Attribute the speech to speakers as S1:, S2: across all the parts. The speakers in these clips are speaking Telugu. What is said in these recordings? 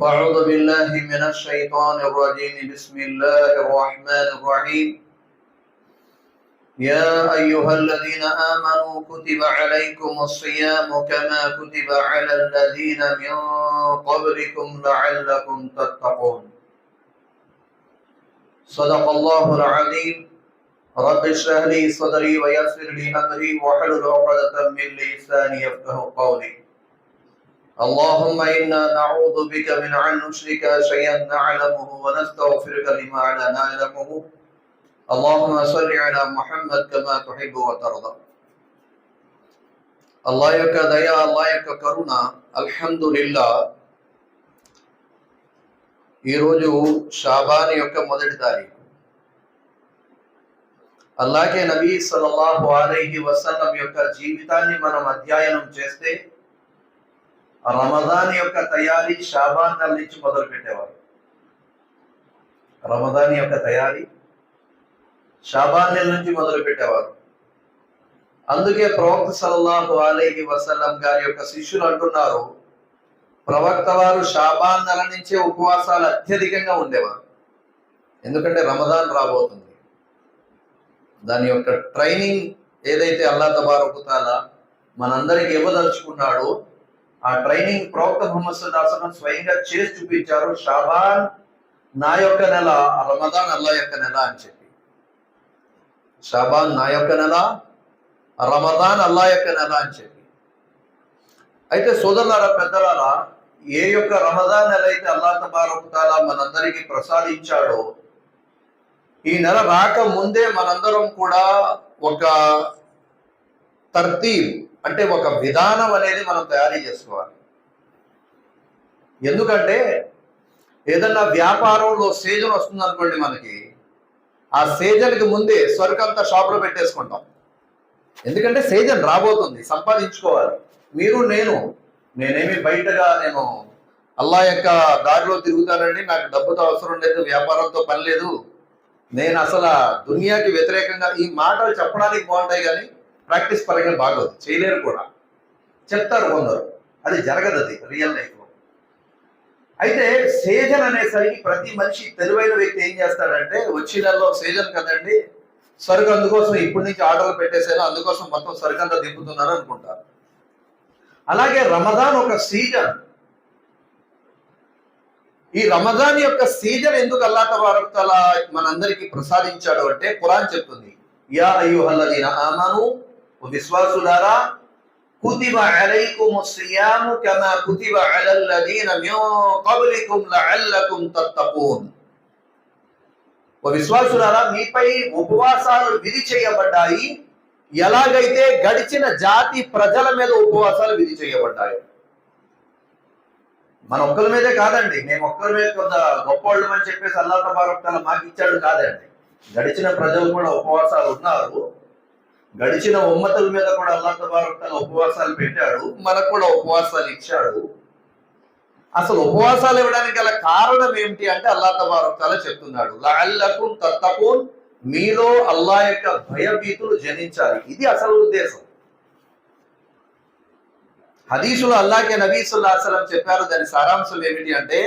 S1: فأعوذ بالله من الشيطان الرجيم. بسم الله الرحمن الرحيم. يا أيها الذين آمنوا كتب عليكم الصيام كما كتب على الذين من قبلكم لعلكم تتقون. صدق الله العظيم. رب اشرح لي صدري ويسر لي أمري واحلل عقدة من لساني يفقه قولي. اللهم إنا نعوذ بك من أن نشرك شيئا نعلمه ونستغفرك لما لا نعلمه اللهم صل على محمد كما تحب وترضى అల్లా యొక్క దయ అల్లా యొక్క కరుణ అల్హమ్దులిల్లా ఈరోజు షాబాన్ యొక్క మొదటి తారీఖు అల్లాకే నబీ సల్లల్లాహు అలైహి వసల్లం యొక్క జీవితాన్ని మనం అధ్యయనం చేస్తే రమదాన్ యొక్క తయారీ షాబాన్ నెల నుంచి మొదలు పెట్టేవారు. రమదాన్ యొక్క తయారీ షాబాన్ నెల నుంచి మొదలు పెట్టేవారు. అందుకే ప్రవక్త సల్లాహు అలీహి వసల్లం గారి యొక్క శిష్యులు అంటున్నారు ప్రవక్త వారు షాబాన్ నెల నుంచే ఉపవాసాలు అత్యధికంగా ఉండేవారు. ఎందుకంటే రమదాన్ రాబోతుంది. దాని యొక్క ట్రైనింగ్ ఏదైతే అల్లా తబారకుతాలా మనందరికి ఇవ్వదలుచుకున్నాడో ఆ ట్రైనింగ్ ప్రవక్త ముహమ్మద్ స్వయంగా చేసి చూపించారు షాబాన్ నా యొక్క నెల రమదాన్ అల్లా యొక్క నెల అని చెప్పి. షాబాన్ నా యొక్క నెల రమదాన్ అల్లా యొక్క నెల అని చెప్పి. అయితే సోదరులారా పెద్దలారా ఏ యొక్క రమదాన్ నెల అయితే అల్లా తబారకుతాలా మనందరికీ ప్రసాదించాడో ఈ నెల రాక ముందే మనందరం కూడా ఒక తర్తీబ్ అంటే ఒక విధానం అనేది మనం తయారు చేసుకోవాలి. ఎందుకంటే ఏదన్నా వ్యాపారంలో సీజన్ వస్తుంది అనుకోండి మనకి ఆ సీజన్కి ముందే సరుకంతా షాప్లో పెట్టేసుకుంటాం. ఎందుకంటే సీజన్ రాబోతుంది సంపాదించుకోవాలి. మీరు నేను నేనేమి బయటగా నేను అల్లా యొక్క దారిలో తిరుగుతానండి నాకు డబ్బుతో అవసరం లేదు వ్యాపారంతో పని లేదు. నేను అసలు దునియాకి వ్యతిరేకంగా ఈ మాటలు చెప్పడానికి బాగుంటాయి కానీ ప్రాక్టీస్ పరంగా బాగోదు. చేయలేరు కూడా. చెప్తారు కొందరు. అది జరగదు అది రియల్ లైఫ్లో అయితే సీజన్ అనేసరికి ప్రతి మనిషి తెలివైన వ్యక్తి ఏం చేస్తాడంటే వచ్చే నెలలో సీజన్ కదండి సరుకు అందుకోసం ఇప్పటి నుంచి ఆర్డర్లు పెట్టేసాను అందుకోసం మొత్తం సరుకు అంతా దింపుతున్నారు అనుకుంటారు. అలాగే రమదాన్ ఒక సీజన్. ఈ రమజాన్ యొక్క సీజన్ ఎందుకు అల్లా తబారకుతల మనందరికీ ప్రసాదించాడు అంటే ఖురాన్ చెప్తుంది. యా అయ్యుహల్లదీన ఆమను విశ్వాసులారా కుతిబ అలైకుమ్ సియాము కమా కుతిబ అలల్లదీన మిన్ కబ్లికుమ్ లఅల్లకుమ్ తత్తకూన్ ఓ విశ్వాసులారా మీపై ఉపవాసాలు విధి చేయబడ్డాయి ఎలాగైతే గడిచిన జాతి ప్రజల మీద ఉపవాసాలు విధి చేయబడ్డాయి మన ఒక్కరి మీదే కాదండి మేము ఒక్కరి మీద కొంత గొప్పవాళ్ళు అని చెప్పేసి అల్లా తబారక్తాల మాకు ఇచ్చాడు కాదండి. గడిచిన ప్రజలు కూడా ఉపవాసాలు ఉన్నారు. గడిచిన ఉమ్మతుల మీద కూడా అల్లా తబారక్తాల ఉపవాసాలు పెట్టాడు మనకు కూడా ఉపవాసాలు ఇచ్చాడు. అసలు ఉపవాసాలు ఇవ్వడానికి గల కారణం ఏమిటి అంటే అల్లా తబారక్తాల చెప్తున్నాడు లఅల్లకుం తత్తకూన్. మీలో అల్లా యొక్క భయభీతులు జనించాలి. ఇది అసలు ఉద్దేశం. హదీసులు అల్లాకే నబీ అసలం చెప్పారు దాని సారాంశం ఏమిటి అంటే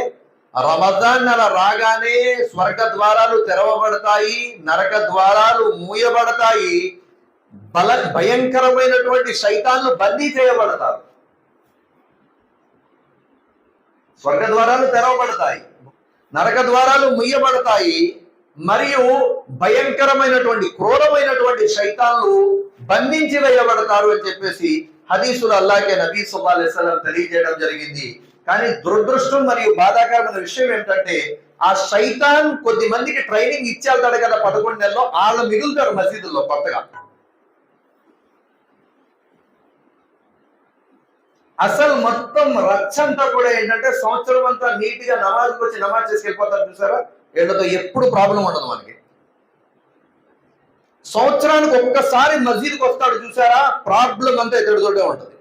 S1: రమజాన్ నెల రాగానే స్వర్గ ద్వారాలు తెరవబడతాయి నరక ద్వారాలు మూయబడతాయి బల భయంకరమైనటువంటి శైతాన్లు బందీ చేయబడతారు. స్వర్గ ద్వారాలు తెరవబడతాయి నరక ద్వారాలు ముయ్యబడతాయి మరియు భయంకరమైనటువంటి క్రూరమైనటువంటి శైతాన్లు బంధించి వేయబడతారు అని చెప్పేసి హదీసులు అల్లాకే నబీ సుల్లా తెలియజేయడం జరిగింది. కానీ దురదృష్టం మరియు బాధాకరమైన విషయం ఏంటంటే ఆ శైతాన్ కొద్ది మందికి ట్రైనింగ్ ఇచ్చేళ్తాడు కదా పదకొండు నెలలో వాళ్ళు మిగులుతారు మసీదుల్లో కొత్తగా. అసలు మొత్తం రచ్చంతా కూడా ఏంటంటే సంవత్సరం అంతా నీట్గా నమాజ్కి వచ్చి నమాజ్ చేసి వెళ్ళిపోతారు చూసారా? వీళ్ళతో ఎప్పుడు ప్రాబ్లం ఉండదు మనకి. సంవత్సరానికి ఒక్కసారి మసీద్కి వస్తాడు చూసారా? ప్రాబ్లం అంతా ఇతడితోటే ఉంటుంది.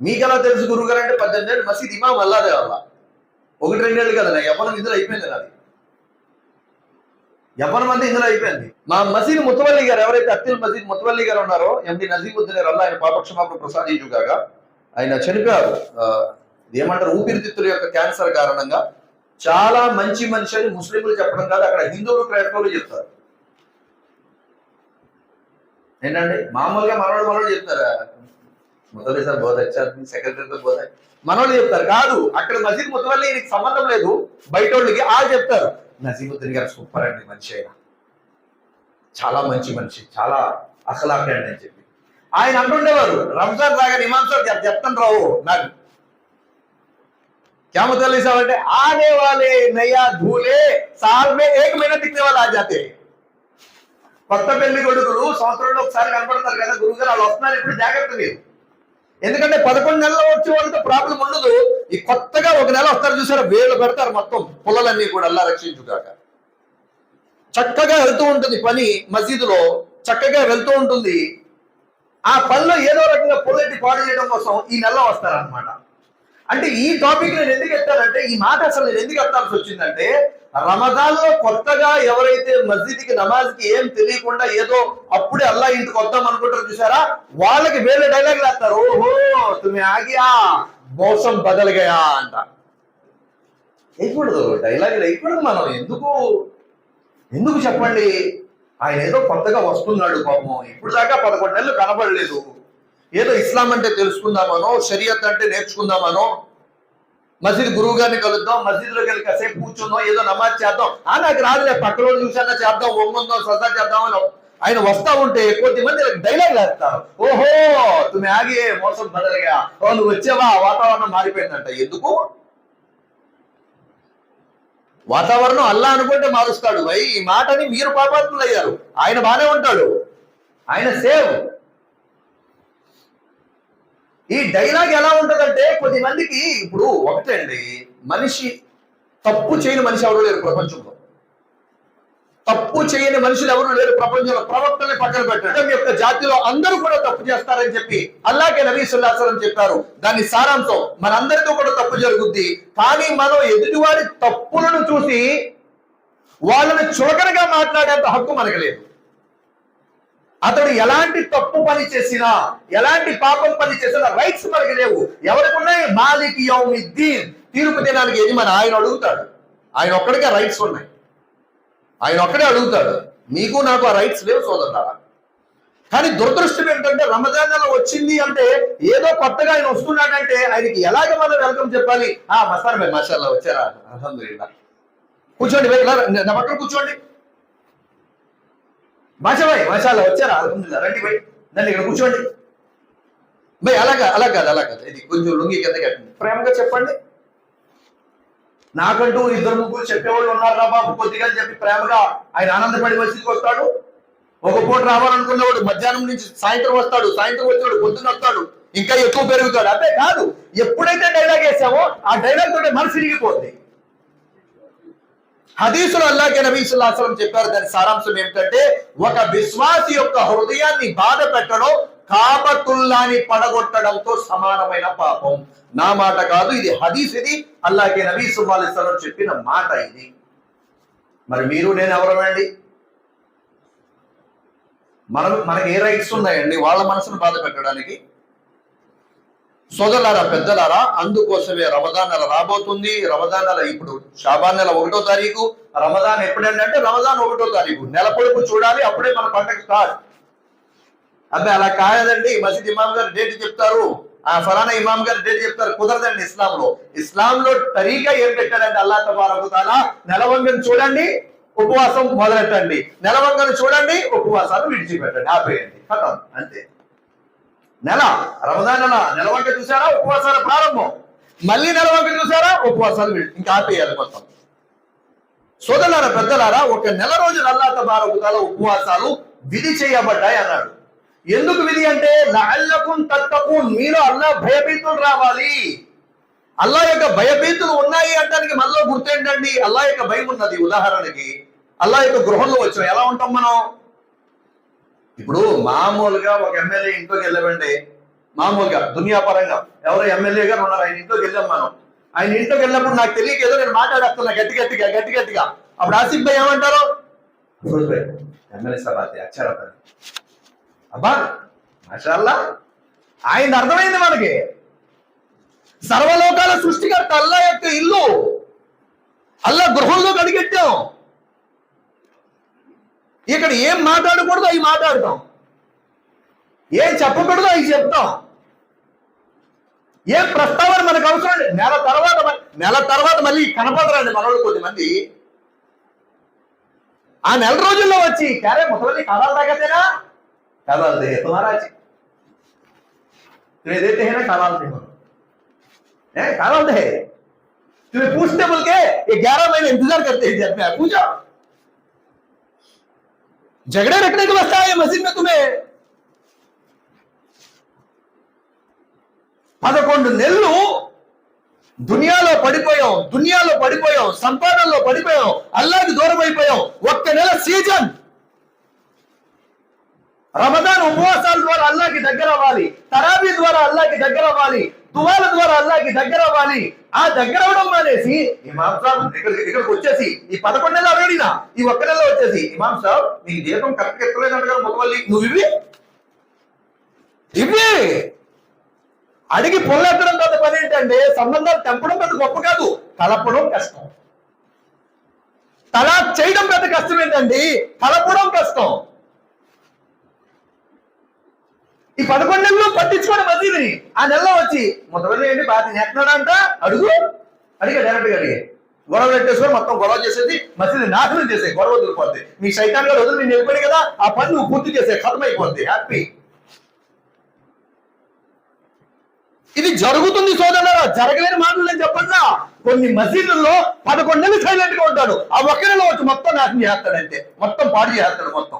S1: మీకెలా తెలుసు గురుగారు అంటే పద్దెనిమిది ఏళ్ళు మసీద్ ఇమాం అల్లాదే వల్ల ఒకటి రెండేళ్ళు కదా ఎవరి ఇందులో అయిపోయింది నాది. ఎవరి మంది ఇందులో అయిపోయింది. మా మసీద్ ముతవల్లి గారు ఎవరైతే అత్తిల్ మసీద్ ముతవల్లి గారు ఉన్నారో ఎండి నజీముద్దీన్ అల్లా ఆయన పాపక్షమాపణ ప్రసాదించుగాక ఆయన చనిపోయారు ఏమంటారు ఊపిరితిత్తుల యొక్క క్యాన్సర్ కారణంగా చాలా మంచి మనిషి అని ముస్లింలు చెప్పడం కాదు అక్కడ హిందువులు క్రైస్తవులు చెప్తారు. ఏంటండి? మామూలుగా మనవాళ్ళు మనోడు చెప్తారా? ముతలి సార్ బోధ సెక్రటరీతో బోధ. మనవాళ్ళు చెప్తారు కాదు అక్కడ నజీర్ ముతవల్లి ఈయనకి సంబంధం లేదు. బయట వాళ్ళకి ఆ చెప్తారు. నజీముద్దీన్ గారు సూపర్ అండి మనిషి అయినా చాలా మంచి మనిషి చాలా అసలాపే అండి అని చెప్పి. ఆయన అంటుండేవారు రంజాన్ రాగా ఇమాం సార్ చెప్- చెప్తాను రావు నాకు क्या मतलब ऐसा बोलते आने वाले नया धूले साल में एक महीना दिखने वाला आ जाते हैं. కొత్త పెళ్లి కొడుకులు సంవత్సరంలో ఒకసారి కనపడతారు కదా గురువు గారు వాళ్ళు వస్తున్నారు ఇప్పుడు జాగ్రత్త మీరు ఎందుకంటే పదకొండు నెలలు వచ్చే వాళ్ళతో ప్రాబ్లం ఉండదు ఈ కొత్తగా ఒక నెల వస్తారు చూసారా వేలు పెడతారు మొత్తం పుల్లలన్నీ కూడా అల్లా రక్షించుగాక చక్కగా వెళ్తూ ఉంటుంది పని మసీదులో చక్కగా వెళ్తూ ఉంటుంది ఆ పనిలో ఏదో రకంగా పుల్లెట్టి పాడు చేయడం కోసం ఈ నెలలో వస్తారన్నమాట. అంటే ఈ టాపిక్ నేను ఎందుకు ఎత్తానంటే ఈ మాట అసలు నేను ఎందుకు ఎత్తాల్సి వచ్చిందంటే రమదాన్లో కొత్తగా ఎవరైతే మస్జిద్కి నమాజ్కి ఏం తెలియకుండా ఏదో అప్పుడే అల్లా ఇంటికి వద్దాం అనుకుంటారు చూసారా? వాళ్ళకి వేరే డైలాగ్ వేస్తారు ఓహో తుమ్మి ఆగియా? మోసం బదలగయా అంట. వేయకూడదు డైలాగ్ వేయకూడదు మనం? ఎందుకు? ఎందుకు చెప్పండి? ఆయన ఏదో కొత్తగా వస్తున్నాడు పాపం. ఇప్పుడు దాకా పదకొండు నెలలు కనబడలేదు. ఏదో ఇస్లాం అంటే తెలుసుకుందామనో షరియత్ అంటే నేర్చుకుందామనో మసీద్ గురువు గారిని కలుద్దాం మసీదులోకి వెళ్ళి కాసేపు కూర్చుందాం ఏదో నమాజ్ చేద్దాం. ఆ నాకు రాదులే పక్కలో చూసానా చేద్దాం ఒమ్మందాం సదా చేద్దాం అని ఆయన వస్తా ఉంటే కొద్ది మంది డైలాగ్ వేస్తారు ఓహో తుమ్మి ఆగే మోసం బదలగా వాళ్ళు వచ్చేవా? వాతావరణం మారిపోయిందంట. ఎందుకు? వాతావరణం అల్లా అనుకుంటే మారుస్తాడు. భయ్ ఈ మాటని మీరు పాపాత్ములు అయ్యారు. ఆయన బానే ఉంటాడు. ఆయన సేవ్. ఈ డైలాగ్ ఎలా ఉంటుందంటే కొద్ది మందికి ఇప్పుడు ఒకటే అండి మనిషి తప్పు చేయని మనిషి ఎవరు లేరు ప్రపంచంలో. తప్పు చేయని మనుషులు ఎవరు లేరు. ప్రపంచంలో ప్రవక్తని పక్కన పెట్టడం. యొక్క జాతిలో అందరూ కూడా తప్పు చేస్తారని చెప్పి అల్లాకే నబీ సుల్లాసలం చెప్పారు. దాని సారాంశం మనందరితో కూడా తప్పు జరుగుద్ది. కానీ మనం ఎదుటివారి తప్పులను చూసి వాళ్ళని చులకనగా మాట్లాడేంత హక్కు మనకు లేదు అతడు ఎలాంటి తప్పు పని చేసినా ఎలాంటి పాపం పని చేసినా రైట్స్ మనకి లేవు. ఎవరికి ఉన్నాయి మాలిక్ యౌమిద్దీన్. తీర్పు దినానికి మన ఆయన అడుగుతాడు. ఆయన ఒక్కడికే రైట్స్ ఉన్నాయి. ఆయన ఒక్కడే అడుగుతాడు మీకు నాకు ఆ రైట్స్ లేవు సోదరులారా. కానీ దురదృష్టం ఏంటంటే రమజాన్ నెల వచ్చింది అంటే ఏదో కొత్తగా ఆయన వస్తున్నాడంటే ఆయనకి ఎలాగ మనం వెల్కమ్ చెప్పాలి? ఆ మసాలా మే మసాలా వచ్చారా? అల్హమ్దులిల్లా. కూర్చోండి నా పక్కన కూర్చోండి. మాషాబాయ్ మసాలా వచ్చారా? అల్హమ్దుల్లా రండి భయ్ నన్ను ఇక్కడ కూర్చోండి. భయ్ అలాగా అలా కాదు అలా కాదు ఇది కొంచెం లొంగి కింద కట్టండి ప్రేమగా చెప్పండి. నాకంటూ ఇద్దరు ముగ్గురు చెప్పేవాళ్ళు ఉన్నారు రా బాబు. కొద్దిగా చెప్పి ప్రేమగా ఆయన ఆనందపడి వచ్చి వస్తాడు. ఒక పూట రావాలనుకున్నవాడు మధ్యాహ్నం నుంచి సాయంత్రం వస్తాడు సాయంత్రం వచ్చాడు పొద్దున్న వస్తాడు ఇంకా ఎక్కువ పెరుగుతాడు. అంతే కాదు ఎప్పుడైతే డైలాగ్ వేసామో ఆ డైలాగ్ తోటే మనసు ఇరిగిపోద్ది హదీసులు అల్లాకే నబీ చెప్పారు దాని సారాంశం ఏమిటంటే ఒక విశ్వాసి యొక్క హృదయాన్ని బాధ పెట్టడం కాపతుల్లాని పడగొట్టడంతో సమానమైన పాపం. నా మాట కాదు ఇది హదీస్ ఇది. అల్లాకే నబీ సుల్లాహం చెప్పిన మాట ఇది. మరి మీరు నేను ఎవరమండి? మనం మనకి ఏ రైట్స్ ఉన్నాయండి? వాళ్ళ మనసును బాధ పెట్టడానికి. సోదరులారా పెద్దలారా అందుకోసమే రమదాన్ నెల రాబోతుంది. రమదాన్ నెల ఇప్పుడు షాబాన్ నెల ఒకటో తారీఖు. రమదాన్ ఎప్పుడండి అంటే రమదాన్ ఒకటో తారీఖు. నెల పొడుపు చూడాలి అప్పుడే మన పంటకు స్టార్ట్ అబ్బాయి అలా కాదండి. మసీద్ ఇమాం గారు డేట్ చెప్తారు. ఆ ఫలానా ఇమాం గారు డేట్ చెప్తారు. కుదరదండి ఇస్లాం లో ఇస్లాం లో తరీగా ఏం పెట్టారండి అల్లా తబారకుతాలా నెలవంగని చూడండి ఉపవాసం మొదలెట్టండి. నెలవంగను చూడండి ఉపవాసాలు విడిచిపెట్టండి. ఆపేయండి. ఖతం అంతే. నెల. రమదాన్ నెల. నెలవంక చూసారా ఉపవాసాల ప్రారంభం. మళ్ళీ నెలవంక చూసారా ఉపవాసాలు ఇంకా ఆపేయాలి మొత్తం. సోదరులారా పెద్దలారా ఒక నెల రోజులు అల్లా తబారకుతాల ఉపవాసాలు విధి చేయబడ్డాయి అన్నాడు. ఎందుకు విధి అంటే లఅల్లకుం తత్తకున్. మీరు అల్లా భయభీతులు రావాలి. అల్లా యొక్క భయభీతులు ఉన్నాయి అంటానికి మనలో గుర్తేంటండి? అల్లా యొక్క భయం ఉన్నది. ఉదాహరణకి అల్లా యొక్క గృహంలో వచ్చాం. ఎలా ఉంటాం మనం? ఇప్పుడు మామూలుగా ఒక ఎమ్మెల్యే ఇంట్లోకి వెళ్ళామండి మామూలుగా దునియా పరంగా ఎవరో ఎమ్మెల్యే గారు ఉన్నారు. ఆయన ఇంట్లోకి వెళ్ళాం మనం. ఆయన ఇంట్లోకి వెళ్ళినప్పుడు నాకు తెలియక ఏదో నేను మాట్లాడేస్తున్నా గట్టి గట్టిగా గట్టి గట్టిగా. అప్పుడు ఆసిఫ్ భాయ్ ఏమంటారు? ఎమ్మెల్యే సార్ అచ్చారు అబ్బా మషాల్లా ఆయన అర్థమైంది మనకి. సర్వలోకాల సృష్టికర్త అల్లా యొక్క ఇల్లు అల్లా గృహంలో కడిగెట్టాం ఇక్కడ ఏం మాట్లాడకూడదు అవి మాట్లాడతాం. ఏం చెప్పకూడదు అవి చెప్తాం. ఏం ప్రస్తావన మనకు అవసరం నెల తర్వాత నెల తర్వాత మళ్ళీ కనపడరండి మనోళ్ళు కొద్దిమంది. ఆ నెల రోజుల్లో వచ్చి క్యారే ముసలి కథలు తాగతేనా కథలు దే తుమారాచి तुम्हें देते हैं ना कलाल थे हैं कलाल दे तुम्हें पूछते बोल के ये ग्यारह महीने इंतजार करते हैं जब में पूछो झगड़े रखने को बसता है ये मस्जिद में तुम्हें పదకొండు నెలలు దునియాలో పడిపోయాం దునియాలో పడిపోయాం సంపాదనలో పడిపోయాం అల్లాకి దూరం అయిపోయాం ఒక్క నెల సీజన్ రమదాన్ ఉపవాసాల ద్వారా అల్లాకి దగ్గర అవ్వాలి. తరాబీ ద్వారా అల్లాకి దగ్గర అవ్వాలి. దువాల ద్వారా అల్లాకి దగ్గర అవ్వాలి. ఆ దగ్గర అవడం మానేసి ఇమాం సాబ్ ఇక్కడికి వచ్చేసి ఈ పదకొండు నెలలు అడిగినా ఈ ఒక్క నెల వచ్చేసి ఇమాం సాబ్ నీ దీపం కరెక్ట్ ఎత్తలేదంట కదా ముతవల్లి నువ్వు ఇవి ఇవి అడిగి పొల్లెత్తడం పెద్ద పని ఏంటంటే సంబంధాలు తెంపడం పెద్ద గొప్ప కాదు. కలపడం కష్టం. తలా చేయడం పెద్ద కష్టం ఏంటండి? కలపడం కష్టం. ఈ పదకొండు నెలలు పట్టించుకోండి మసీదుని ఆ నెలలో వచ్చి మొదలు ఏంటి? బాధ చేస్తున్నాడంట అడుగు. అడిగా డైరెక్ట్గా అడిగా. గొడవ పెట్టేసుకొని మొత్తం గొడవ చేసేది మసీదు నాశనం చేసే గొడవ వదిలిపోద్ది మీ సైతాన్ గారు వదిలి నేను వెళ్ళిపోయి కదా ఆ పని నువ్వు పూర్తి చేసే ఖతం అయిపోద్ది హ్యాపీ ఇది జరుగుతుంది సోదరులారా. జరగలేని మాటలు నేను చెప్పన్నా కొన్ని మసీదుల్లో పదకొండు నెలలు సైలెంట్గా ఉంటాడు. ఆ ఒక్క నెల వచ్చి మొత్తం నాశనం చేస్తాడంటే మొత్తం పాడు చేస్తాడు మొత్తం.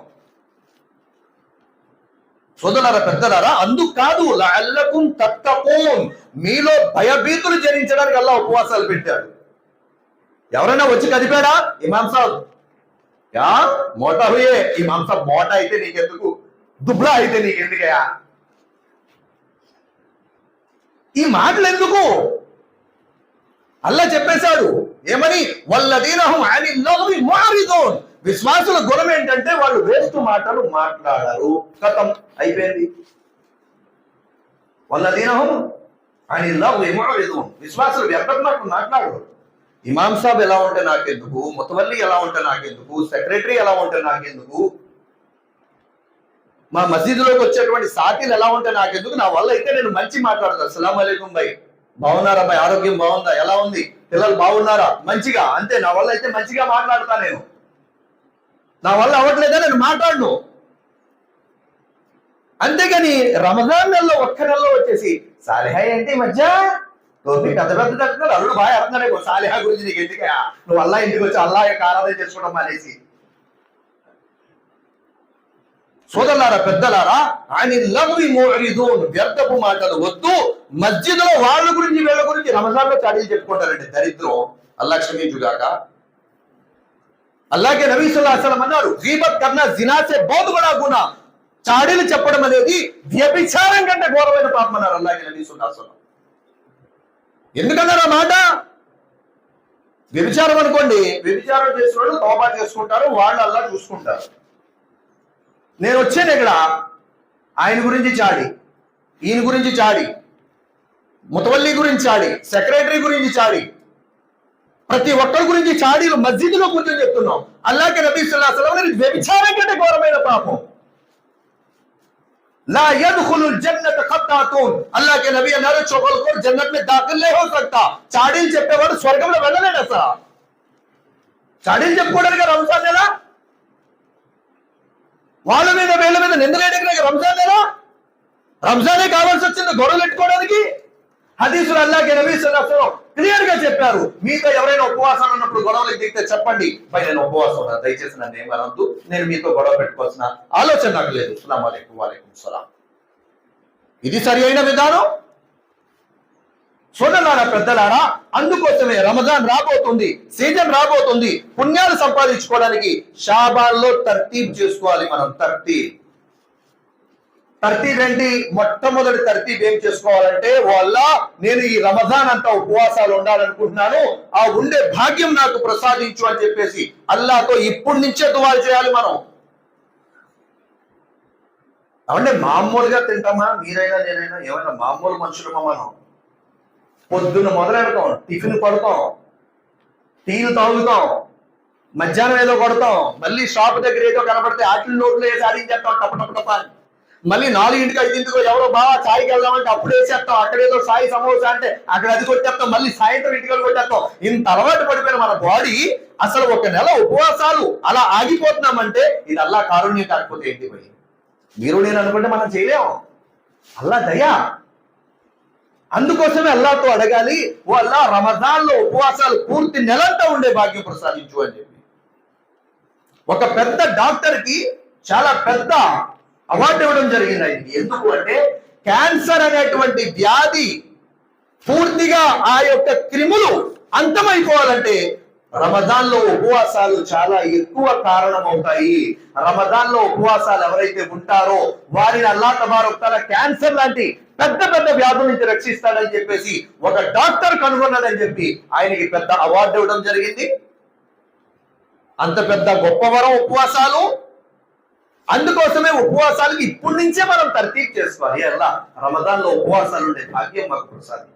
S1: సోదరులారా పెద్దలారా అందుకు కాదు లఅల్లకుం తత్తకూన్ మీలో భయభీతులు జరించడానికి అల్లా ఉపవాసాలు పెట్టాడు. ఎవరైనా వచ్చి కదిపాడా? ఇమాం సాబ్. యా మోట హుయే. ఇమాం సాబ్ మోట అయితే నీకెందుకు? దుబ్లా అయితే నీకెందుకయా ఈ మాటలు ఎందుకు అల్లా చెప్పేశాడు ఏమని? వల్లదీనహum అని మారిదోన్ విశ్వాసుల గుణం ఏంటంటే వాళ్ళు వేస్ట్ మాటలు మాట్లాడారు. కథం అయిపోయింది. వల్లదీనహం అని లగ్వి మారిదోన్ విశ్వాసులు వ్యర్థం మాటలు మాట్లాడరు. ఇమాం సాబ్ ఎలా ఉంటే నాకెందుకు? ముతవల్లి ఎలా ఉంటే నాకెందుకు? సెక్రటరీ ఎలా ఉంటే నాకెందుకు? మా మసీదులోకి వచ్చేటువంటి సాకిలు ఎలా ఉంటే నాకెందుకు? నా వల్ల అయితే నేను మంచి మాట్లాడతాను అస్సలం అలైకుం బై. బాగున్నారా బై? ఆరోగ్యం బాగుందా? ఎలా ఉంది? పిల్లలు బాగున్నారా? మంచిగా? అంతే. నా వల్ల అయితే మంచిగా మాట్లాడతా నేను. నా వల్ల అవ్వట్లేదా? నేను మాట్లాడను. అంతేగాని రమజాన్ నెలలో ఒక్క నెలలో వచ్చేసి సాలిహా ఏంటి మధ్య? టోపీ పెద్ద పెద్ద తగ్గుతారు అల్లుడు బాగా అర్థం సాలిహా గురించి నీకు ఎందుకయా నువ్వు అల్లా ఇంటికి వచ్చి అల్లా యొక్క ఆరాధన చేసుకోవడం మానేసి. సోదరులారా పెద్దలారా ఆయన లవ్వి మోరిదూన్ వ్యర్థపు మాటలు వద్దు. మస్జిద్లో వాళ్ళ గురించి వీళ్ళ గురించి రంజాన్లో చాడీలు చెప్పుకుంటారండి. దరిద్రం. అల్లా క్షమించుగాక. అలాగే నబీ సల్లాహు అన్నారు జీబత్ కన్నా జినాసే బోధ కూడా గుణ చాడీలు చెప్పడం అనేది వ్యభిచారం కంటే ఘోరమైన పాపం అన్నారు అలాగే నబీ సల్లాహు ఎందుకన్నారు ఆ మాట? వ్యభిచారం అనుకోండి వ్యభిచారం చేసిన వాళ్ళు తోబా చేసుకుంటారు వాళ్ళు అల్లా చూసుకుంటారు. నేను వచ్చాను ఇక్కడ ఆయన గురించి చాడి ఈయన గురించి చాడి ముతవల్లి గురించి చాడి సెక్రటరీ గురించి చాడి ప్రతి ఒక్కరి గురించి చాడీలు మస్జిద్లో కూర్చొని చెప్తున్నాం అల్లాకే నబీ సల్లాహు అలైహి వసల్లం అనేది వ్యభిచారం కంటే ఘోరమైన పాపం ला यदखुल जन्नत खत्तातून अल्लाह के नबी అన్నారు చొగల్కోర్ జన్నత్ में दाखिल नहीं हो सकता చాడీలు చెప్పేవాడు స్వర్గంలో వెళ్ళలేడు అసలు చాడీలు చెప్పుకోవడానికి రంజాన్ నెల వాళ్ళ మీద వీళ్ళ మీద నిందలేయడానికి రంజాన్ నెల రంజానే కావాల్సి వచ్చింది గొడవలు పెట్టుకోవడానికి హదీసులు అల్లాహ్ నబీ సల్లాహు క్లియర్గా చెప్పారు. మీతో ఎవరైనా ఉపవాసాలు ఉన్నప్పుడు గొడవలు దిగితే చెప్పండి. పై నేను ఉపవాసం ఉన్నా దయచేసి నన్ను ఏం అనొద్దు. నేను మీతో గొడవ పెట్టుకోవాల్సిన ఆలోచన నాకు లేదు. అస్సలాం వాలేకుం వాలేకుం సలాం. ఇది సరి అయిన విధానం? సోదరులారా పెద్దలారా అందుకోసమే రమజాన్ రాబోతుంది సీజన్ రాబోతుంది. పుణ్యాలు సంపాదించుకోవడానికి షాబాల్లో తర్తీబ్ చేసుకోవాలి మనం తర్తీబ్. తర్తీబ్ ఏంటి? మొట్టమొదటి తర్తీబ్ ఏం చేసుకోవాలంటే వాళ్ళ నేను ఈ రమజాన్ అంతా ఉపవాసాలు ఉండాలనుకుంటున్నాను. ఆ ఉండే భాగ్యం నాకు ప్రసాదించు అని చెప్పేసి అల్లాతో ఇప్పటి నుంచే దువాలు చేయాలి మనం. అంటే మామూలుగా తింటామా? మీరైనా నేనైనా ఏమైనా మామూలు మనుషులమా మనం? పొద్దున్న మొదలెడతాం టిఫిన్ కొడతాం టీలు తాగుతాం మధ్యాహ్నం ఏదో కొడతాం మళ్ళీ షాప్ దగ్గర ఏదో కనపడితే ఆటిల్ నోట్లో వేసి ఆడించేస్తాం టప టప టప అని. మళ్ళీ నాలుగింటికి ఐదింటికో ఎవరో బాగా సాయికి వెళ్దామంటే అప్పుడు వేసేస్తాం. అక్కడ ఏదో సాయి సమోసా అంటే అక్కడ అది కొట్టేస్తాం. మళ్ళీ సాయంత్రం ఇంటికి కొట్టేస్తాం. ఇంత అలవాటు పడిపోయిన మన బాడీ అసలు ఒక నెల ఉపవాసాలు అలా ఆగిపోతున్నామంటే ఇది అల్లా కారుణ్యం కాకపోతే ఏంటి మరి? మీరు నేను అనుకుంటే మనం చేయలేము. అల్లా దయా. అందుకోసమే అల్లాతో అడగాలి ఓ అల్లా రమజాన్లో ఉపవాసాలు పూర్తి నెలంతా ఉండే భాగ్యం ప్రసాదించు అని చెప్పి. ఒక పెద్ద డాక్టర్కి చాలా పెద్ద అవార్డు ఇవ్వడం జరిగింది. ఆయనకి ఎందుకు అంటే క్యాన్సర్ అనేటువంటి వ్యాధి పూర్తిగా ఆ యొక్క క్రిములు అంతమైపోవాలంటే రమదాన్లో ఉపవాసాలు చాలా ఎక్కువ కారణమవుతాయి. రమదాన్లో ఉపవాసాలు ఎవరైతే ఉంటారో వారిని అల్లా తబారక్ క్యాన్సర్ లాంటి పెద్ద పెద్ద వ్యాధుల నుంచి రక్షిస్తాడని చెప్పేసి ఒక డాక్టర్ కనుగొన్నాడని చెప్పి ఆయనకి పెద్ద అవార్డు ఇవ్వడం జరిగింది. అంత పెద్ద గొప్ప వరం ఉపవాసాలు అందుకోసమే ఉపవాసాలకి ఇప్పటి నుంచే మనం తర్తీబ్ చేసుకోవాలి ఎలా రమదాన్లో ఉపవాసాలు ఉండే భాగ్యం మాకు ప్రసాదించు.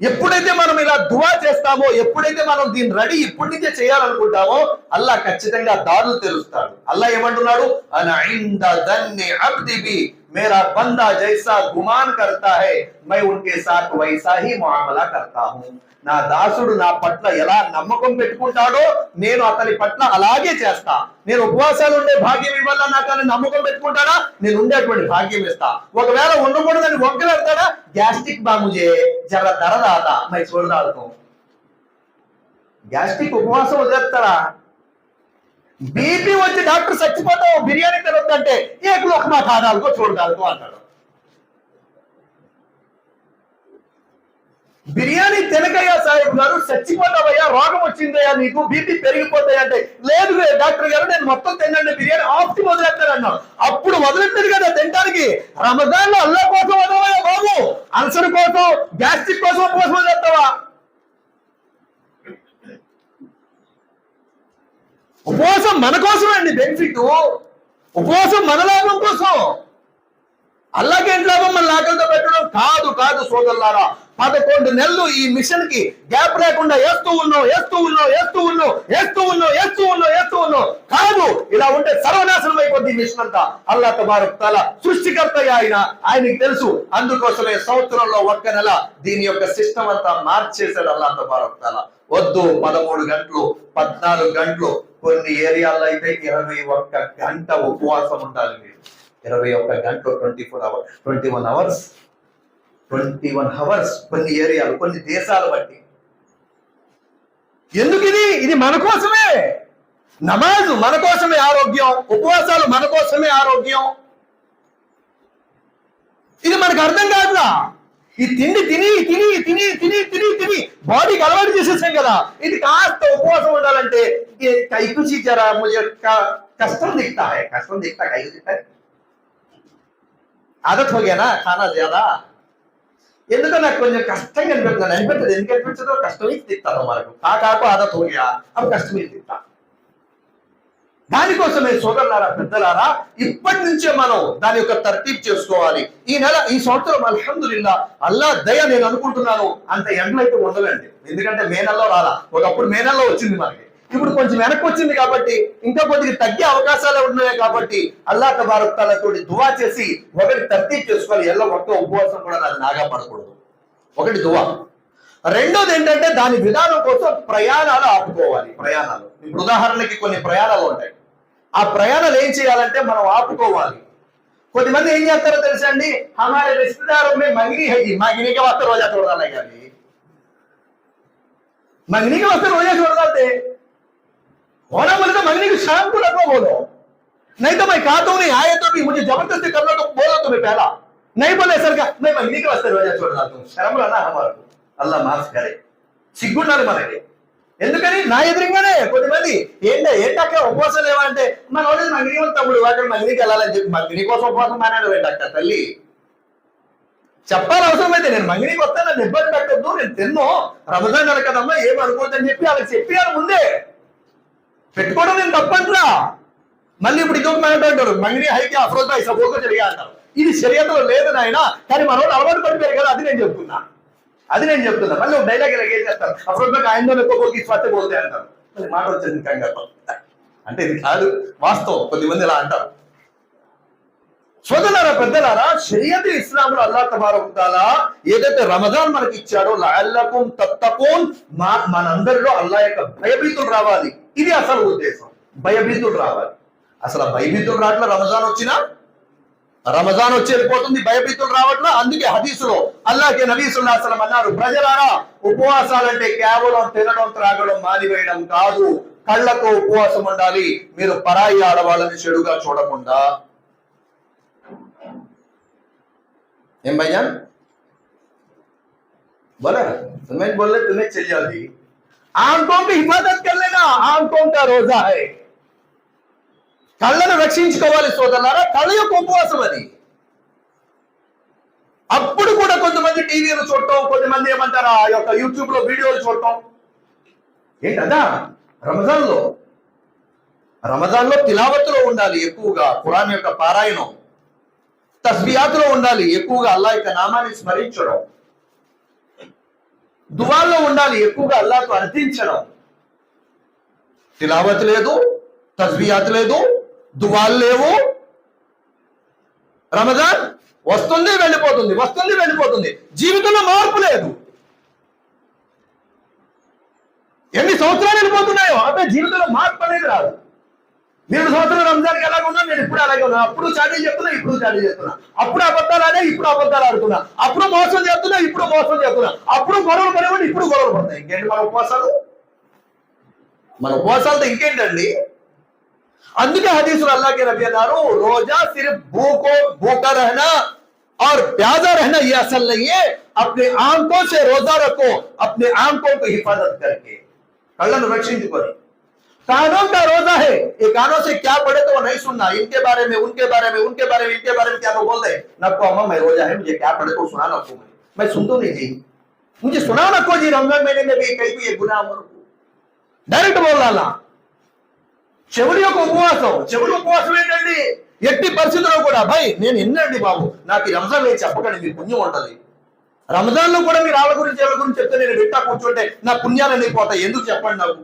S1: ఎప్పుడైతే మనం ఇలా దువా చేస్తామో ఎప్పుడైతే మనం దీన్ని రెడీ ఇప్పటి నుంచే చేయాలనుకుంటామో అల్లా ఖచ్చితంగా దారులు తెరుస్తాడు. అల్లా ఏమంటున్నాడు? मेरा बंदा जैसा गुमान करता है मैं उनके साथ वैसा ही मामला करता సాత్ నా దాసుడు నా పట్ల ఎలా నమ్మకం పెట్టుకుంటాడో నేను అతని పట్ల అలాగే చేస్తా. నేను ఉపవాసాలు ఉండే భాగ్యం ఇవ్వాలా? నాకు అని నమ్మకం పెట్టుకుంటాడా? నేను ఉండేటువంటి భాగ్యం ఇస్తా. ఒకవేళ ఉండకూడదని ఒక్కలేడతాడా గ్యాస్ట్రిక్ బాముజే జర ధర దాత మై చూడదాడుతాం గ్యాస్ట్రిక్ ఉపవాసం వదిలేస్తాడా? బీపీ వచ్చి డాక్టర్ చచ్చిపోతావు బిర్యానీ తినొద్దంటే ఏకులు ఒక మా కాదాలకో చూడదాలతో అంటాడు. బిర్యానీ తినకయ్యా సాహిబ్ గారు చచ్చిపోతావయ్యా రోగం వచ్చిందయ్యా నీకు బీపీ పెరిగిపోతాయి అంటే లేదు డాక్టర్ గారు నేను మొత్తం తినండి బిర్యానీ ఆఫ్కి వదిలేస్తానన్నాడు అప్పుడు వదిలేస్తుంది కదా తినడానికి రమజాన్లో అల్లా కోసం వదలవయ్యా బాబు. అల్సర్ కోసం గ్యాస్ట్రిక్ కోసం ఉపవాసం వదిలేస్తావా ఉపవాసం మన కోసం అండి బెనిఫిట్. ఉపవాసం మన లాభం కోసం. అల్లాకి ఏంటి లాభం మన లాకలతో పెట్టడం కాదు కాదు సోదరులారా. పదకొండు నెలలు ఈ మిషన్కి గ్యాప్ లేకుండా వేస్తూ ఉన్నాం వేస్తూ ఉన్నాం వేస్తూ ఉన్నాం వేస్తూ ఉన్నాం వేస్తూ ఉన్నాం వేస్తూ ఉన్నాం కాదు ఇలా ఉంటే సర్వనాశనం అయిపోద్ది ఈ మిషన్ అంతా. అల్లా తబారక్ తల సృష్టికర్త ఆయన ఆయనకి తెలుసు. అందుకోసమే సంవత్సరంలో ఒక్క నెల దీని యొక్క సిస్టమ్ అంతా మార్చేశాడు అల్లా తబారక్ తల. వద్దు పదమూడు గంటలు పద్నాలుగు గంటలు. కొన్ని ఏరియాల్లో అయితే ఇరవై ఒక్క గంట ఉపవాసం ఉండాలి మీరు ఇరవై ఒక్క గంటలు twenty four hour twenty one hours twenty one hours కొన్ని ఏరియాలు కొన్ని దేశాలు బట్టి. ఎందుకు ఇది? ఇది మన కోసమే. నమాజు మన కోసమే ఆరోగ్యం ఉపవాసాలు మన కోసమే ఆరోగ్యం. ఇది మనకు అర్థం కాదులా ఈ తిండి తిని తిని తిని తిని తిని తిని. బాడీకి అలవాటు చేసేసాం కదా. ఇది కాస్త ఉపవాసం ఉండాలంటే కైకు చీచారా యొక్క కష్టం దిక్తా కష్టం దిక్తా కైకు దిక్తా. ఆదత్ హోగేనా ఖానా జాదా ఎందుకో నాకు కొంచెం కష్టంగా అనిపిస్తుంది అనిపించదు ఎందుకు అనిపించదో? కష్టమే తిత్తాను మనకు. కాకు ఆదత్ హోగా అప్పుడు కష్టమే తిత్తా దానికోసమే సోదరులారా పెద్దలారా ఇప్పటి నుంచే మనం దాని యొక్క తర్తీబ్ చేసుకోవాలి. ఈ నెల ఈ సంవత్సరం అల్హమ్దుల్లా అల్లా దయ నేను అనుకుంటున్నాను. అంత ఎండలైతే ఉండదండి ఎందుకంటే మే నెలలో రాలా. ఒకప్పుడు మే నెలలో వచ్చింది మనకి. ఇప్పుడు కొంచెం వెనక్కి వచ్చింది కాబట్టి ఇంకా కొద్దిగా తగ్గే అవకాశాలు ఉన్నాయి కాబట్టి అల్లా తబారక్తాలతో దువా చేసి ఒకటి తర్తీబ్ చేసుకోవాలి. ఎల్ల ఒక్క ఉపవాసం కూడా నాకు నాగా పడకూడదు. ఒకటి దువా. రెండోది ఏంటంటే దాని విధానం కోసం ప్రయాణాలు ఆపుకోవాలి. ప్రయాణాలు. ఇప్పుడు ఉదాహరణకి కొన్ని ప్రయాణాలు ఉంటాయి. ఆ ప్రయాణాలు ఏం చేయాలంటే మనం ఆపుకోవాలి కొద్దిమంది ఏం చేస్తారో తెలుసా అండి హమారే రిశ్తేదారు మే మంగిని హై మంగిని के वास्ते रोजा छोड़ डाला गया जी मंगनी के वास्ते रोजा छोड़ डालते होना बोले तो मंगनी की शाम को रखो बोलो नहीं तो मैं खाता हूं नहीं आए तो भी मुझे जबरदस्ती कर लो तो बोलो तुम्हें पहला नहीं बोले सर का मैं मंगनी के वास्ते रोजा छोड़ डालता हूं शर्म रहना हमारे అల్లా మాఫ్ కరే సిగ్గుండాలి మనకి ఎందుకని? నా ఎదురుగానే కొద్దిమంది ఏంటో ఏంటక్క ఉపవాసం లేవంటే మన వాళ్ళు మగిని ఉంది తమ్ముడు అక్కడ మగినికి వెళ్ళాలని చెప్పి మగిని కోసం ఉపవాసం మానాడు ఏంటక్క తల్లి? చెప్పాలి అవసరమైతే నేను మంగినికి వస్తాను నన్ను ఇబ్బంది పెట్టద్దు నేను తిన్నో. రమజాన్ నెల కదమ్మా ఏం అనుకోవద్దని చెప్పి వాళ్ళకి చెప్పాను ముందే. పెట్టుకోవడం నేను తప్పట్లా మళ్ళీ ఇప్పుడు ఇంకొక మాట అంటారు మంగిని హైకి అఫ్రోజ్ బాయ్ సపోర్ట్ జరిగా అంటారు. ఇది శరీరంలో లేదు నాయన కానీ మన వాళ్ళు అలవాటు పడిపోయారు కదా అది నేను చెప్తున్నా. అది నేను చెప్తున్నా. మళ్ళీ ఒక డైలాగ్ ఇలా ఏం చేస్తారు? అప్పుడు ఆయన ఎక్కువ స్వచ్ఛ పోతే అంటారు. మళ్ళీ మాట వచ్చేది కంగారు అంటే ఇది కాదు వాస్తవం. కొద్దిమంది ఇలా అంటారు. సోదరులారా పెద్దలారా షరియత్ ఇస్లాంలో అల్లా తబారకుతాలా ఏదైతే రమజాన్ మనకి ఇచ్చాడో లఅల్లకుం తత్తకోన్ మా మనందరిలో అల్లా యొక్క భయభీతులు రావాలి. ఇది అసలు ఉద్దేశం. భయభీతులు రావాలి. అసలు భయభీతులు రావట్లే రమజాన్ వచ్చినా? రమజాన్ వచ్చి వెళ్ళిపోతుంది భయభీతులు రావట్లా అందుకే హదీసులో అల్లాకి నబీసుల్లాసలం అన్నారు ప్రజలారా ఉపవాసాలంటే కేవలం తినడం త్రాగడం మానివేయడం కాదు కళ్ళతో ఉపవాసం ఉండాలి మీరు పరాయి ఆడవాళ్ళని చెడుగా చూడకుండా ఏం భయ్యా बोला तुम्हें बोले तुम्हें चल जाती आंखों की हिफाजत कर लेना आंखों का रोजा है కళ్ళను రక్షించుకోవాలి సోదరులారా కళ్ళ యొక్క ఉపవాసం అది. అప్పుడు కూడా కొంతమంది టీవీలు చూడటం కొంతమంది ఏమంటారు ఆ యొక్క యూట్యూబ్లో వీడియోలు చూడటం. ఏంటదా రమజాన్లో రమజాన్లో తిలావత్తులో ఉండాలి ఎక్కువగా ఖురాన్ యొక్క పారాయణం. తస్బియాతులో ఉండాలి ఎక్కువగా అల్లా యొక్క నామాన్ని స్మరించడం. దువాల్లో ఉండాలి ఎక్కువగా అల్లాకు అర్థించడం తిలావత్ లేదు తస్బియాత్ లేదు దువాలు లేవు. రమజాన్ వస్తుంది వెళ్ళిపోతుంది వస్తుంది వెళ్ళిపోతుంది. జీవితంలో మార్పు లేదు. ఎన్ని సంవత్సరాలు వెళ్ళిపోతున్నాయో అంటే జీవితంలో మార్పు అనేది రాదు. నేను సంవత్సరం రంజాన్కి ఎలాగ ఉన్నా నేను ఇప్పుడు అలాగే ఉన్నా. అప్పుడు చాడీ చెప్తున్నా ఇప్పుడు చాడీ చెప్తున్నా. అప్పుడు అబద్ధాలు ఆడే ఇప్పుడు అబద్ధాలు ఆడుతున్నా. అప్పుడు మోసం చేస్తున్నా ఇప్పుడు మోసం చేస్తున్నా. అప్పుడు గొడవలు పడేవాడు ఇప్పుడు గొడవలు పడతాయి. ఇంకేంటి మన ఉపవాసాలు? మన ఉపవాసాలతో ఇంకేంటండి? అందుకే हदीस अल्लाह के रबी अनारो रोजा सिर्फ़ भूखो भूखा रहना और प्याजा रहना यह असल नहीं है। अपने आँखों से रोजा रखो, अपने आँखों को हिफाजत करके। कलन रक्षित कानों का रोजा है। ये कानों से क्या पढ़े तो वो नहीं सुनना। इनके बारे में, उनके बारे में, उनके बारे में, इनके बारे में क्या तो बोल दे नको अम्मा, मैं रोजा है, मुझे क्या पढ़े तो सुना नको मुझे मैं सुन तो नहीं जी। मुझे सुना नको जी, रमज़ान महीने में भी कहीं भी ये डायरेक्ट बोल डाला చెవుడి యొక్క ఉపవాసం. చెవుడి ఉపవాసం ఏంటండి? ఎట్టి పరిస్థితుల్లో కూడా భయ్ నేను ఎన్నండి బాబు? నాకు రంజాన్ నేను చెప్పకండి మీ పుణ్యం ఉంటది. రంజాన్లో కూడా మీరు వాళ్ళ గురించి వాళ్ళ గురించి చెప్తే నేను వింటా కూర్చుంటే నా పుణ్యాలన్నీ పోతాయి. ఎందుకు చెప్పండి నాకు?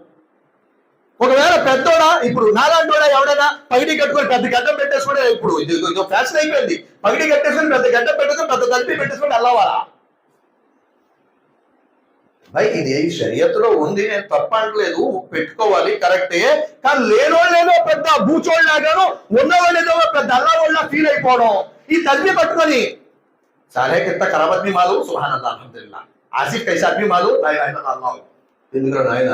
S1: ఒకవేళ పెద్దోడా ఇప్పుడు నాలాంటోడా ఎవడైనా పగిడి కట్టుకొని పెద్ద గడ్డం పెట్టేసుకుంటే ఇప్పుడు ఇది ఫ్యాషన్ అయిపోయింది. పగిడి కట్టేసుకొని పెద్ద గడ్డం పెట్టేసుకొని పెద్ద కలిపి పెట్టేసుకొని వెళ్ళవాలా? భయ్ ఇది షరియత్తులో ఉంది నేను తప్ప అనట్లేదు పెట్టుకోవాలి కరెక్టే కానీ లేనోళ్ళేదో పెద్ద బూచోళ్ళు ఉన్నవాళ్ళేదో పెద్ద అల్లవాళ్ళ ఫీల్ అయిపోవడం. ఈ తల్లి పట్టుకొని సరే కింద కరాబత్ని మాలు సుహాన అల్హమ్దుల్లా ఆసిఫ్ కైసా మాలు లా ఎందుకురా నాయన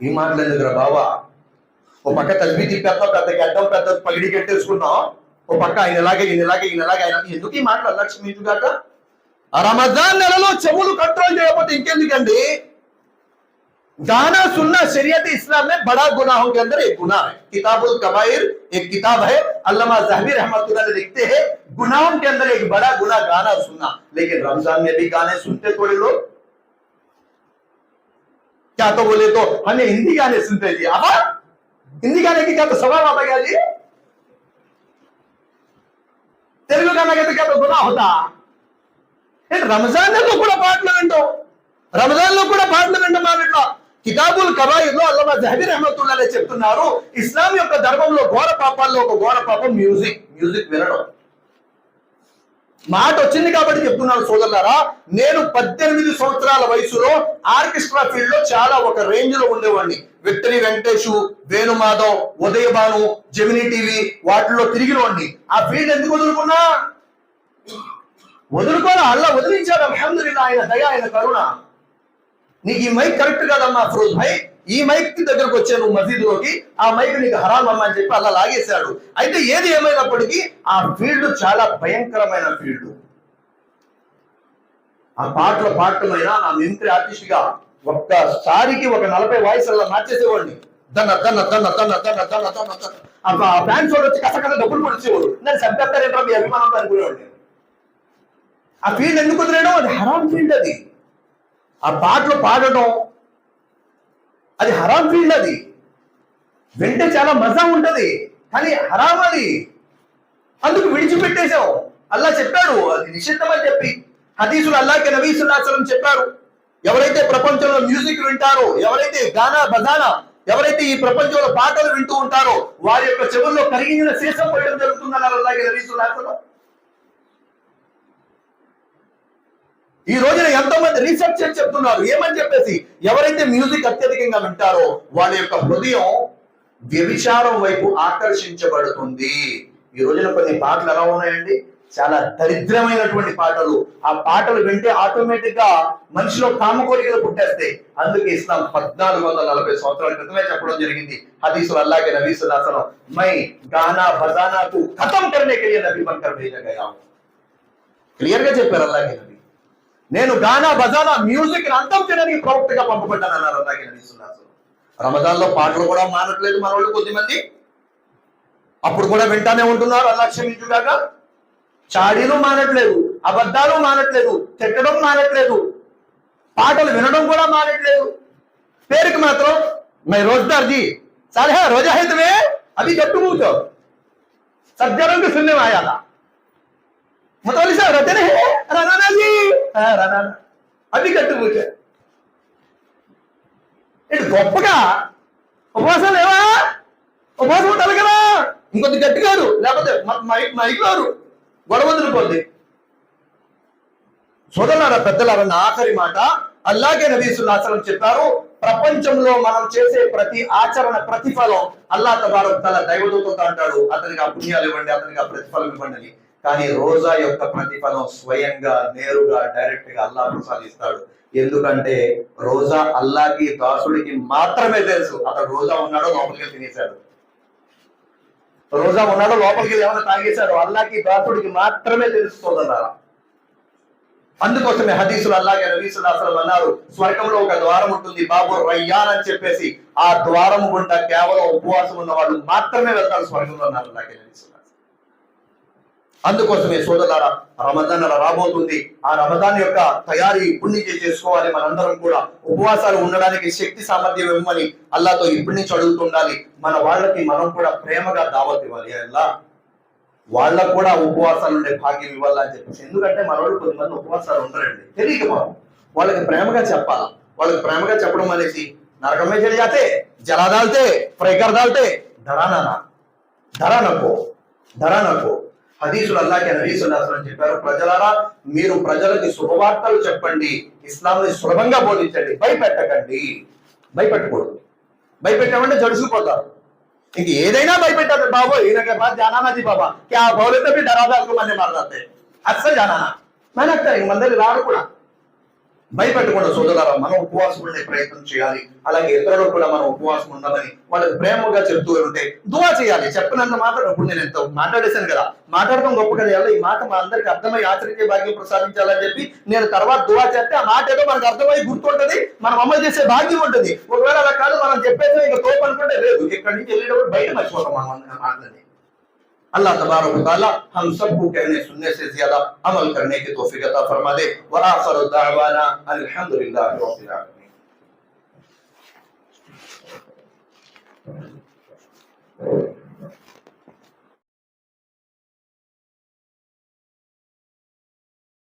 S1: ఈ మాటలు ఎందుకురా బావా? ఓ పక్క తల్లి తిప్పేస్తాం పెద్ద గడ్డం పెద్ద పగిడి కట్టేసుకున్నాం ఓ పక్క ఆయన ఇలాగే ఈయన ఇలాగే ఈయన ఇలాగే ఆయన ఎందుకు ఈ మాటలు అలక్ష్మించుగాక రమజాన్ నెలలో చెవులు కంట్రోల్ చేయకపోతే ఇంకెందుకండి गाना सुनना शरीयत इस्लाम में बड़ा गुनाहों के अंदर एक गुनाह है किताबुल कबाइर एक किताब है अल्लामा जहबी रहमतुल्लाह ने लिखते हैं गुनाहों के अंदर एक बड़ा गुनाह गाना सुनना लेकिन रमजान में भी गाने सुनते थोड़े लोग क्या तो बोले तो हमें हिंदी गाने सुनते जी आहा हिंदी गाने की क्या तो सवाल आता क्या जी तेलुगु गाना कहते क्या तो गुनाह होता ఏంటి రంజాన్ నెలలో కూడా పాటలు వింటాం రంజాన్లో కూడా పాటలు వింటాం మామిట్లో కితాబుల్ కబాయిలో అల్లమా జహబీర్ రహమతుల్లా చెప్తున్నారు ఇస్లాం యొక్క ధర్మంలో ఘోర పాపాల్లో ఒక ఘోర పాపం మ్యూజిక్. మ్యూజిక్ వినడం. మాట వచ్చింది కాబట్టి చెప్తున్నాను సోదరులారా నేను పద్దెనిమిది సంవత్సరాల వయసులో ఆర్కెస్ట్రా ఫీల్డ్లో చాలా ఒక రేంజ్లో ఉండేవాడిని. Victory Venkatesh Venumadhav Udayabhanu Gemini TV వాటిల్లో తిరిగినవాడిని ఆ ఫీల్డ్ ఎందుకు వదులుకున్నా? వదులుకోరా అల్లా వదిలించాడు. అల్హమ్దుల్లా ఆయన దయ ఆయన కరుణ. నీకు ఈ మైక్ కరెక్ట్ కాదమ్మా ఫిరోజ్ భాయ్. ఈ మైక్ దగ్గరకు వచ్చాను మసీద్లోకి ఆ మైక్ నీకు హరాం అమ్మా అని చెప్పి అలా లాగేశాడు. అయితే ఏది ఏమైనప్పటికీ ఆ ఫీల్డ్ చాలా భయంకరమైన ఫీల్డ్. ఆ పాటల పాటమైన ఆ మింత్రి ఆర్టిస్ట్గా ఒక్కసారికి ఒక నలభై వాయిస్ అలా మార్చేసేవాడిని. దన్న దన్న దన్న దన్న దన్న దన్న దన్న ఆ ఫ్యాన్స్ వాళ్ళు వచ్చి కస డబ్బులు పడిచేవాడు నేను సబ్జెక్టర్ అభిమానం మీ అభిమానంతో అనుకునేవాడిని. ఆ ఫీల్డ్ ఎందుకు వదిలేయడం? అది హరామ్ ఫీల్డ్ అది. ఆ పాటలు పాడటం అది హరామ్ ఫీల్డ్ అది. వింటే చాలా మజా ఉంటుంది కానీ హరామ్ అది. అందుకు విడిచిపెట్టేశావు. అల్లా చెప్పాడు అది నిషిద్ధం అని చెప్పి. హదీసులు అల్లాకి నబీ చెప్పారు. ఎవరైతే ప్రపంచంలో మ్యూజిక్ వింటారో ఎవరైతే గానా బజానా ఎవరైతే ఈ ప్రపంచంలో పాటలు వింటూ ఉంటారో వారి యొక్క చెవుల్లో కరిగిన శేషం పోయడం జరుగుతుందన్నారు అల్లాకి నబీ ఈ రోజున ఎంతో మంది రీసెర్చ్ చెప్తున్నారు. ఏమని చెప్పేసి? ఎవరైతే మ్యూజిక్ అత్యధికంగా వింటారో వాళ్ళ యొక్క హృదయం వ్యభిచారం వైపు ఆకర్షించబడుతుంది. ఈ రోజున కొన్ని పాటలు ఎలా ఉన్నాయండి? చాలా దరిద్రమైనటువంటి పాటలు. ఆ పాటలు వింటే ఆటోమేటిక్గా మనిషిలో కామకోరికలు పుట్టేస్తాయి. అందుకే ఇస్లాం పద్నాలుగు వందల నలభై సంవత్సరాల క్రితమే చెప్పడం జరిగింది. హదీసులు అల్లాగే నవీసు సుల్లాసనం మై గానా బజానాకు ఖతం కర్నే కే నబీ బంకర్ భేజ గయా క్లియర్గా చెప్పారు అల్లాగే నేను గానా బజానా మ్యూజిక్ అంతం చేయడానికి ప్రవక్తగా పంపబడ్డాను అన్నారు అల్లాగే నబీ సుల్లాసనం రమదాన్ లో పాటలు కూడా మానట్లేదు మన వాళ్ళు కొద్దిమంది అప్పుడు కూడా వింటానే ఉంటున్నారు అల్లా క్షమించుగాక చాడీలు మానట్లేదు అబద్ధాలు మానట్లేదు తిట్టడం మానట్లేదు పాటలు వినడం కూడా మానట్లేదు పేరుకి మాత్రం మై रोजदार जी साले है रोजा है तुम्हें अभी जब तुम पूछो सब जनों को सुनने में आया था मुतवली साहब रहते नहीं राना जी అది కట్టుపూజ ఇటు గొప్పగా? ఉపవాసం లేవా? ఉపవాసం ఉండాలి కదా. ఇంకొద్ది గట్టిగారు లేకపోతే మైక్ గారు గొడవదులు పొంది సోదరులారా పెద్దలారా ఆఖరి మాట అల్లాగే నబీసుల్లాసనం చెప్పారు ప్రపంచంలో మనం చేసే ప్రతి ఆచరణ ప్రతిఫలం అల్లా తబారు తల దైవదూతంతో అంటాడు. అతనికి ఆ పుణ్యాలు ఇవ్వండి అతనికి ఆ ప్రతిఫలం ఇవ్వండి కానీ రోజా యొక్క ప్రతిఫలం స్వయంగా నేరుగా డైరెక్ట్గా అల్లా ప్రసాదిస్తాడు. ఎందుకంటే రోజా అల్లాకి దాసుడికి మాత్రమే తెలుసు. అతను రోజా ఉన్నాడో లోపలికి తినేశాడు. రోజా ఉన్నాడో లోపలికి ఏమైనా తాగేశాడు అల్లాకి దాసుడికి మాత్రమే తెలుసుకోదన్నారా అందుకోసమే హదీసులు అల్లాగే నబీసుల్లాసలం అన్నారు స్వర్గంలో ఒక ద్వారం ఉంటుంది బాబు రయ్యాన్ అని చెప్పేసి. ఆ ద్వారం గుండా కేవలం ఉపవాసం ఉన్న వాళ్ళు మాత్రమే వెళ్తారు స్వర్గంలో అన్నారు అల్లాగే రవీసులు అందుకోసమే సోదరులారా రమదాన్ అలా రాబోతుంది. ఆ రమదాన్ యొక్క తయారీ ఇప్పటి నుంచే చేసుకోవాలి. మనందరం కూడా ఉపవాసాలు ఉండడానికి శక్తి సామర్థ్యం ఇవ్వమని అల్లాతో ఇప్పటి నుంచి అడుగుతుండాలి. మన వాళ్ళకి మనం కూడా ప్రేమగా దావత్ ఇవ్వాలి. అల్లా వాళ్ళకు కూడా ఉపవాసాలు ఉండే భాగ్యం ఇవ్వాలని చెప్పేసి. ఎందుకంటే మనోళ్ళు కొంతమంది ఉపవాసాలు ఉండరండి. తెలియక వాళ్ళకి ప్రేమగా చెప్పాలి? వాళ్ళకి ప్రేమగా చెప్పడం అనేసి నరకమే చలి జాతే జలా దాల్తే ఫ్రై దాల్తే ధరానా ధరానకో ధరానకో హదీసులు అల్లాకి నబీసుల్లాహం చెప్పారు. ప్రజలారా మీరు ప్రజలకి శుభవార్తలు చెప్పండి. ఇస్లాంని సులభంగా బోధించండి. భయపెట్టకండి. భయపెట్టకూడదు. భయపెట్టామంటే జడుసుకుపోతారు. ఇంక ఏదైనా భయపెట్టారు బాబు ఈయనకే బాబా జానానా బాబా. క్యా బౌలతో డరాదాకు మళ్ళీ మాట్లాడితే అస్సలు జానానా మన మన దగ్గర కూడా. భయపెట్టకుండా సోదరులారా మనం ఉపవాసం ఉండే ప్రయత్నం చేయాలి. అలాగే ఇతరులకు కూడా మనం ఉపవాసం ఉండమని వాళ్ళకి ప్రేమగా చెప్తూ ఉంటే దువా చేయాలి. చెప్పినంత మాత్రం ఇప్పుడు నేను ఎంత మాట్లాడేశాను కదా. మాట్లాడటం గొప్ప కదా. ఎలా ఈ మాట మా అందరికి అర్థమై ఆచరించే భాగ్యం ప్రసాదించాలని చెప్పి నేను తర్వాత దువా చేస్తే ఆ మాట ఏదో మనకు అర్థమై గుర్తుంటది. మనం అమలు చేసే భాగ్యం ఉంటుంది. ఒకవేళ అలా కాదు మనం చెప్పేసి ఇంకా తోపు అనుకుంటే లేదు. ఇక్కడి నుంచి వెళ్ళేటప్పుడు బయట మర్చిపోతాం మనం మాట్లాడి अल्लाह तबारक हम सबको कहने, सुनने से ज़्यादा अमल करने की तोफिकता फरमा दे। वाला